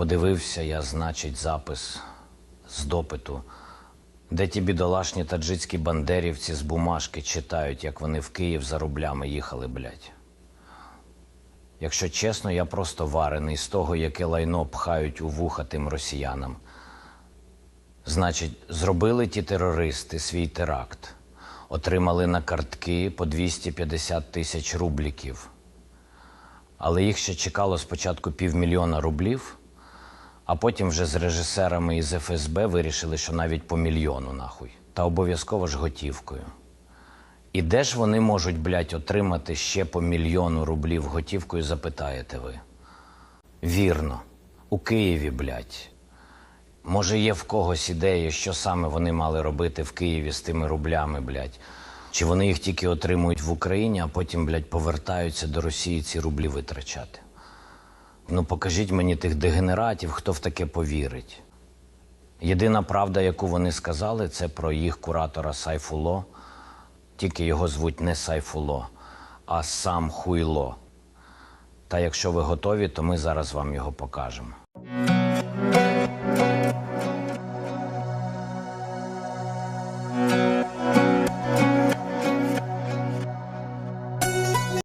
Подивився я, значить, запис з допиту, де ті бідолашні таджицькі бандерівці з бумажки читають, як вони в Київ за рублями їхали, блядь. Якщо чесно, я просто варений з того, яке лайно пхають у вуха тим росіянам. Значить, зробили ті терористи свій теракт, отримали на картки по 250 тисяч рубліків. Але їх ще чекало спочатку півмільйона рублів, а потім вже з режисерами із ФСБ вирішили, що навіть по мільйону нахуй. Та обов'язково ж готівкою. І де ж вони можуть, блядь, отримати ще по мільйону рублів готівкою, запитаєте ви? Вірно, у Києві, блядь. Може, є в когось ідеї, що саме вони мали робити в Києві з тими рублями, блядь? Чи вони їх тільки отримують в Україні, а потім, блядь, повертаються до Росії ці рублі витрачати? Ну, покажіть мені тих дегенератів, хто в таке повірить. Єдина правда, яку вони сказали, це про їх куратора Сайфуло. Тільки його звуть не Сайфуло, а сам Хуйло. Та якщо ви готові, то ми зараз вам його покажемо.